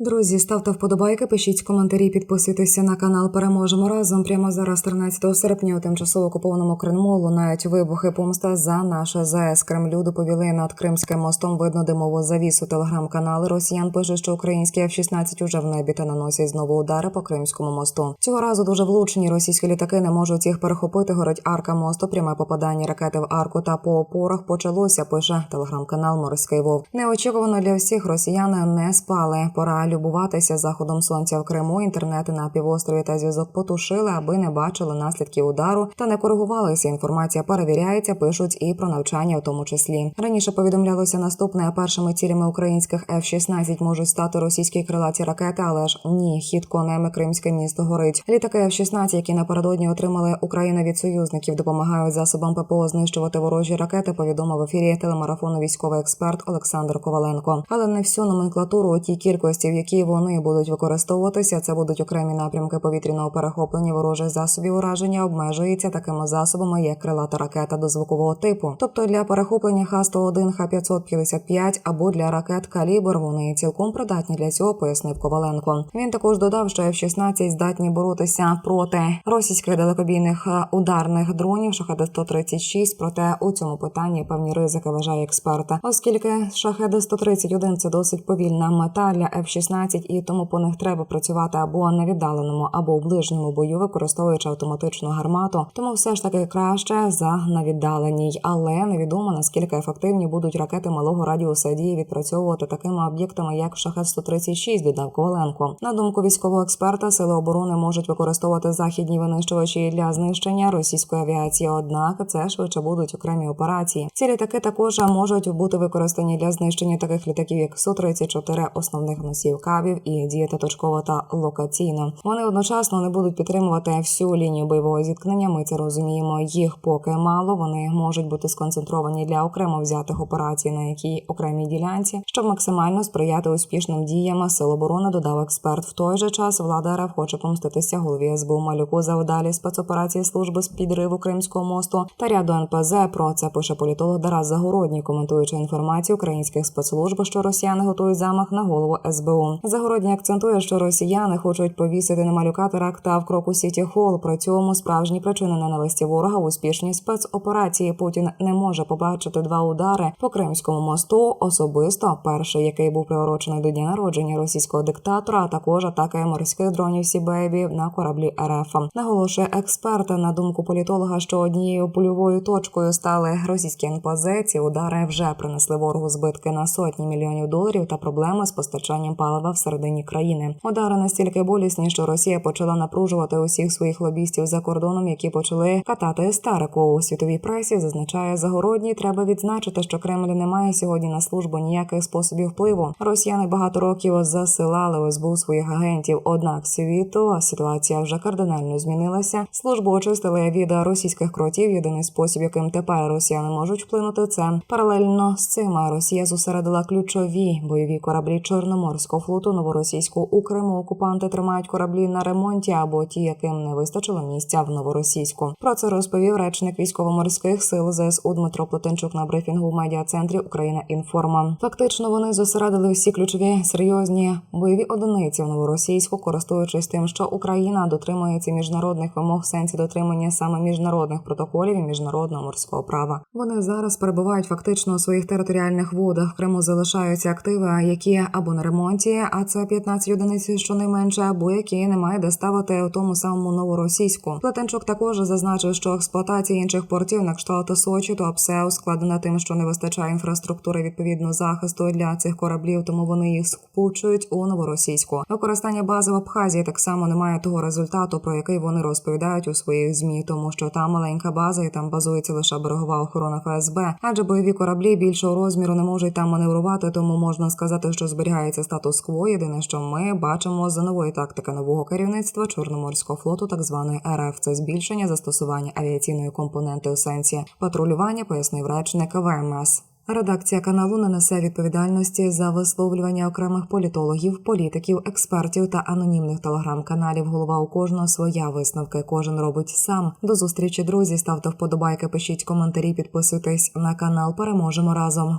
Друзі, ставте вподобайки, пишіть коментарі, підписуйтеся на канал. Переможемо разом. Прямо зараз, 13 серпня, у тимчасово окупованому Криму лунають вибухи помста за наше ЗС. Кремлю доповіли над Кримським мостом. Видно димову завісу. Телеграм-канали Росіян пише, що українські F-16 уже в небі та наносять знову удари по Кримському мосту. Цього разу дуже влучні російські літаки не можуть їх перехопити. Горить арка мосту. Пряме попадання ракети в арку та по опорах почалося. Пише телеграм-канал Морський Вовк. Неочікувано для всіх росіяни не спали. Пора любуватися заходом сонця в Криму. Інтернети на півострові та зв'язок потушили, аби не бачили наслідків удару та не коригувалися. Інформація перевіряється, пишуть і про навчання, в тому числі. Раніше повідомлялося наступне першими цілями українських F-16 можуть стати російські крилаті ракети, але ж ні, хід конеми Кримське місто горить. Літаки F-16, які напередодні отримали Україна від союзників, допомагають засобам ППО знищувати ворожі ракети. Повідомив в ефірі телемарафону військовий експерт Олександр Коваленко. Але не всю номенклатуру у тій кількості, в якій вони будуть використовуватися, це будуть окремі напрямки повітряного перехоплення ворожих засобів ураження, обмежується такими засобами, як крилата ракета до звукового типу. Тобто для перехоплення Х-101, Х-555 або для ракет калібр вони цілком придатні для цього, пояснив Коваленко. Він також додав, що F-16 здатні боротися проти російських далекобійних е, ударних дронів шахеди 136 Проте у цьому питанні певні ризики вважає експерта, оскільки шахеди 131 це досить повільна мета для F-16 і тому по них треба працювати або на віддаленому, або в ближньому бою, використовуючи автоматичну гармату. Тому все ж таки краще за на віддаленій, але невідомо наскільки ефективні будуть ракети малого радіуса дії відпрацьовувати такими об'єктами, як шахет 136 додав Коваленко. На думку військового експерта, сили оборони можуть використовувати західні винищувачі для знищення російської авіації. Однак це швидше будуть окремі операції. Ці літаки також можуть бути використані для знищення таких літаків, як 134 основних носів кабів і діяти точково та локаційно. Вони одночасно не будуть підтримувати всю лінію бойового зіткнення. Ми це розуміємо. Їх поки мало. Вони можуть бути сконцентровані для окремо взятих операцій на якій окремій ділянці, щоб максимально сприяти успішним діям сил оборони. Додав експерт. В той же час влада РФ хоче помститися голові СБУ Малюку за вдалі спецоперації служби з підриву Кримського мосту та ряду НПЗ. Про це пише політолог Тарас Загородній, коментуючи інформацію українських спецслужб, що росіяни готують замах на голову СБУ. Загородній акцентує, що росіяни хочуть повісити на малюка теракт та в кроку Сіті Холл. При цьому справжні причини ненависті ворога в успішній спецоперації. Путін не може побачити два удари по Кримському мосту. Особисто перший, який був приурочений до дня народження російського диктатора, а також атаки морських дронів Сібейбі на кораблі РФ. Наголошує експерт на думку політолога, що однією польовою точкою стали російські НПЗ. Ці удари вже принесли ворогу збитки на сотні мільйонів доларів та проблеми з постачанням палива всередині країни. Удари настільки болісні, що Росія почала напружувати усіх своїх лобістів за кордоном, які почали катати старику у світовій пресі. Зазначає загородній. Треба відзначити, що Кремль не має сьогодні на службу ніяких способів впливу. Росіяни багато років засилали в СБУ своїх агентів. Однак світу ситуація вже кардинально змінилася. Службу очистили від російських кротів. Єдиний спосіб, яким тепер росіяни можуть вплинути, це паралельно з цим Росія зосередила ключові бойові кораблі Чорноморського флоту новоросійського у Криму. Окупанти тримають кораблі на ремонті або ті, яким не вистачило місця в новоросійську. Про це розповів речник військово-морських сил ЗСУ Дмитро Плетенчук на брифінгу в медіа-центрі Україна Інформа. Фактично вони зосередили всі ключові серйозні бойові одиниці в новоросійську, користуючись тим, що Україна дотримується міжнародних вимог в сенсі дотримання саме міжнародних протоколів і міжнародного морського права. Вони зараз перебувають фактично у своїх територіальних водах. В Криму залишаються активи, які або на ремонті, а це 15 одиниць щонайменше, або які немає де ставити у тому самому новоросійську. Плетенчук також зазначив, що експлуатація інших портів на кшталт Сочі та ПСЕУ складена тим, що не вистачає інфраструктури відповідно захисту для цих кораблів, тому вони їх скупчують у новоросійську. Використання бази в Абхазії так само не має того результату, про який вони розповідають у своїх змі, тому що там маленька база і там базується лише берегова охорона ФСБ, адже бойові кораблі більшого розміру не можуть там маневрувати, тому можна сказати, що зберігається статус-кво. Єдине, що ми бачимо за нової тактики нового керівництва Чорноморського флоту, так званої РФ, це збільшення застосування авіаційної компоненти у сенсі патрулювання, пояснив речник ВМС. Редакція каналу не несе відповідальності за висловлювання окремих політологів, політиків, експертів та анонімних телеграм-каналів. Голова у кожного своя висновка. Кожен робить сам. До зустрічі, друзі. Ставте вподобайки, пишіть коментарі, підписуйтесь на канал. Переможемо разом.